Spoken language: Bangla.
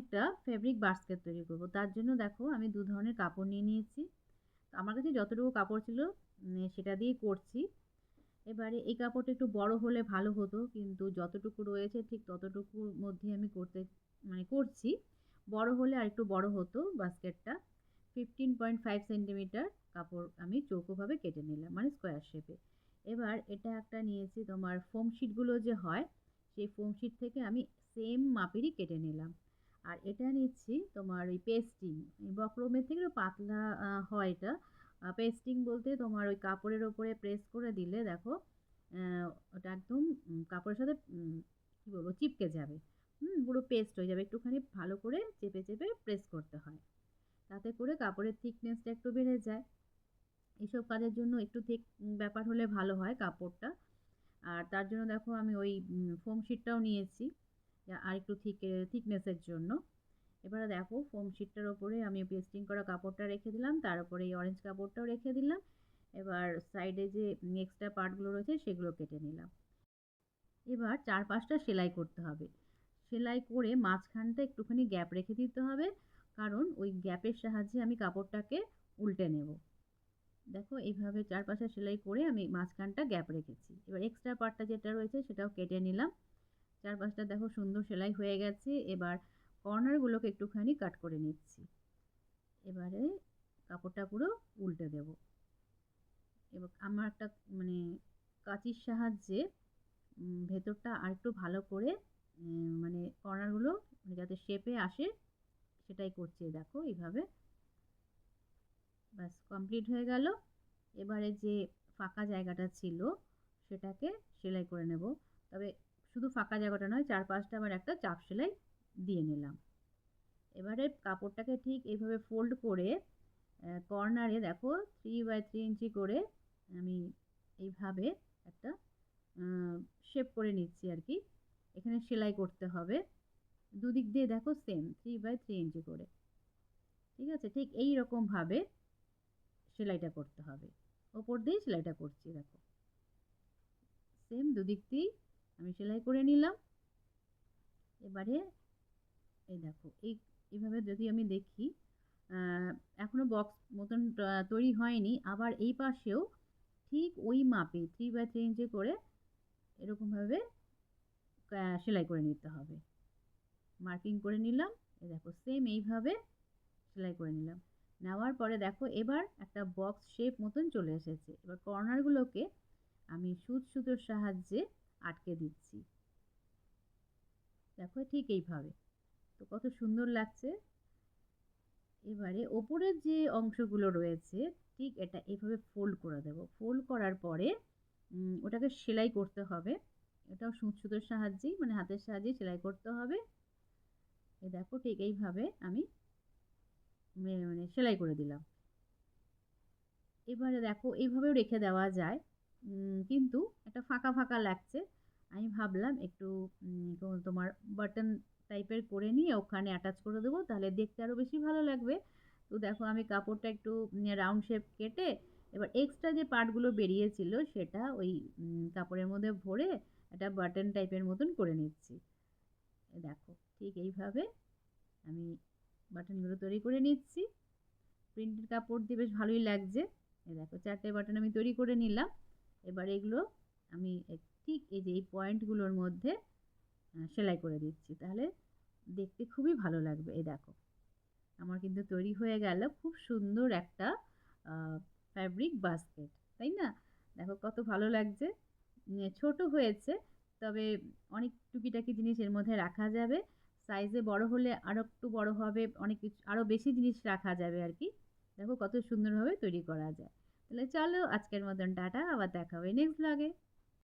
একটা ফেব্রিক বাস্কেট তৈরি করব। তার জন্য দেখো আমি দু ধরনের কাপড় নিয়ে নিয়েছি। আমার কাছে যতটুকু কাপড় ছিল সেটা দিয়েই করছি। এবারে এই কাপড়টা একটু বড় হলে ভালো হতো, কিন্তু যতটুকু রয়েছে ঠিক ততটুকুর মধ্যে আমি করতে মানে করছি। বড় হলে আর একটু বড় হতো বাস্কেটটা। ফিফটিন পয়েন্ট ফাইভ সেন্টিমিটার কাপড় আমি চৌকোভাবে কেটে নিলাম মানে স্কোয়ার শেপে এবার এটা একটা নিয়েছি তোমার ফোম শিটগুলো যে হয়, সেই ফোম শিট থেকে আমি সেম মাপেরই কেটে নিলাম। আর এটা নিচ্ছি তোমার ওই পেস্টিং বক্রমের থেকে পাতলা হয় এটা। পেস্টিং বলতে তোমার ওই কাপড়ের ওপরে প্রেস করে দিলে দেখো ওটা একদম কাপড়ের সাথে কী বলব, চিপকে যাবে। হুম, পুরো পেস্ট হয়ে যাবে। একটুখানি ভালো করে চেপে চেপে প্রেস করতে হয়। তাতে করে কাপড়ের থিকনেসটা একটু বেড়ে যায়। এইসব কাজের জন্য একটু থিক ব্যাপার হলে ভালো হয় কাপড়টা। আর তার জন্য দেখো আমি ওই ফোম শিটটাও নিয়েছি। আর একটু থিক থিকনেসের জন্য। এবারে দেখো ফোম শিটটার ওপরে আমি পেস্টিং করা কাপড়টা রেখে দিলাম, তার উপরে এই অরেঞ্জ কাপড়টাও রেখে দিলাম। এবার সাইডে যে এক্সট্রা পার্টগুলো রয়েছে, সেগুলো কেটে নিলাম। এবার চার পাঁচটা সেলাই করতে হবে। সেলাই করে মাঝখানটা একটুখানি গ্যাপ রেখে দিতে হবে, কারণ ওই গ্যাপের সাহায্যে আমি কাপড়টাকে উল্টে নেব। দেখো, এইভাবে চারপাশে সেলাই করে আমি মাঝখানটা গ্যাপ রেখেছি। এবার এক্সট্রা পার্টটা যেটা রয়েছে, সেটাও কেটে নিলাম। চারপাশটা দেখো সুন্দর সেলাই হয়ে গেছে। এবার কর্নারগুলোকে একটুখানি কাট করে নিচ্ছি। এবারে কাপড়টা পুরো উল্টে দেব। এবার আমার একটা মানে কাঁচির সাহায্যে ভেতরটা আর একটু ভালো করে মানে কর্নারগুলো মানে যাতে শেপে আসে, সেটাই করছি দেখো এইভাবে। ব্যাস কমপ্লিট হয়ে গেল। এবারে যে ফাঁকা জায়গাটা ছিল, সেটাকে সেলাই করে নেব। তবে শুধু ফাঁকা জায়গাটা নয় চার পাঁচটা আবার একটা চাপ সেলাই দিয়ে নিলাম। এবারে কাপড়টাকে ঠিক এইভাবে ফোল্ড করে কর্নারে দেখো থ্রি বাই থ্রি ইঞ্চি করে আমি এইভাবে একটা শেপ করে নিচ্ছি আর কি। এখানে সেলাই করতে হবে। দুদিক দিয়ে দেখো same three by three inch করে। ঠিক আছে? ঠিক এই রকমভাবে সেলাইটা করতে হবে। ওপর দিয়েই সেলাইটা করছি, দেখো। সেম দুদিক দিয়েই আমি সেলাই করে নিলাম। এবারে এই দেখো, এই, এইভাবে যদি আমি দেখি এখনও বক্স মতন তৈরি হয়নি। আবার এই পাশেও ঠিক ওই মাপে থ্রি বাই থ্রি ইঞ্চি করে এরকমভাবে সেলাই করে নিতে হবে। মার্কিং করে নিলাম। এ দেখো সেম এইভাবে সেলাই করে নিলাম। নেওয়ার পরে দেখো, এবার একটা বক্স শেপ মতন চলে এসেছে। এবার কর্নারগুলোকে আমি সুত সুতোর সাহায্যে আটকে দিচ্ছি। দেখো ঠিক এইভাবে। তো কত সুন্দর লাগছে। এবারে ওপরের যে অংশগুলো রয়েছে, ঠিক এটা এভাবে ফোল্ড করে দেব। ফোল্ড করার পরে ওটাকে সেলাই করতে হবে। এটাও সুতোর সাহায্যেই মানে হাতের সাহায্যে সেলাই করতে হবে। এ দেখো ঠিক এইভাবে আমি মানে সেলাই করে দিলাম। এবারে দেখো এইভাবেও রেখে দেওয়া যায়। কিন্তু একটা ফাঁকা ফাঁকা লাগছে। আমি ভাবলাম একটু তোমার বাটন টাইপের করে নিয়ে ওখানে অ্যাটাচ করে দেবো, তাহলে দেখতে আরও বেশি ভালো লাগবে। তো দেখো আমি কাপড়টা একটু রাউন্ড শেপ কেটে এবার এক্সট্রা যে পার্টগুলো বেরিয়েছিল সেটা ওই কাপড়ের মধ্যে ভরে একটা বাটন টাইপের মতন করে নিচ্ছি। দেখো, ঠিক এইভাবে আমি বাটনগুলো তৈরি করে নিচ্ছি। প্রিন্টের কাপড় দিয়ে বেশ ভালোই লাগছে। দেখো চারটে বাটন আমি তৈরি করে নিলাম। এবার এগুলো আমি ঠিক এই যে এই পয়েন্টগুলোর মধ্যে সেলাই করে দিচ্ছি। তাহলে দেখতে খুবই ভালো লাগবে। এই দেখো, আমার কিন্তু তৈরি হয়ে গেল খুব সুন্দর একটা ফ্যাব্রিক বাস্কেট তাই না? দেখো কত ভালো লাগছে। ছোট হয়েছে, তবে অনেক টুকিটাকি জিনিস এর মধ্যে রাখা যাবে। সাইজে বড় হলে আরও একটু বড় হবে, অনেক কিছু আরও বেশি জিনিস রাখা যাবে আর কি। দেখো কত সুন্দরভাবে তৈরি করা যায়। তাহলে চলো আজকের মতন টাটা আবার দেখা হবে নেক্সট ব্লগে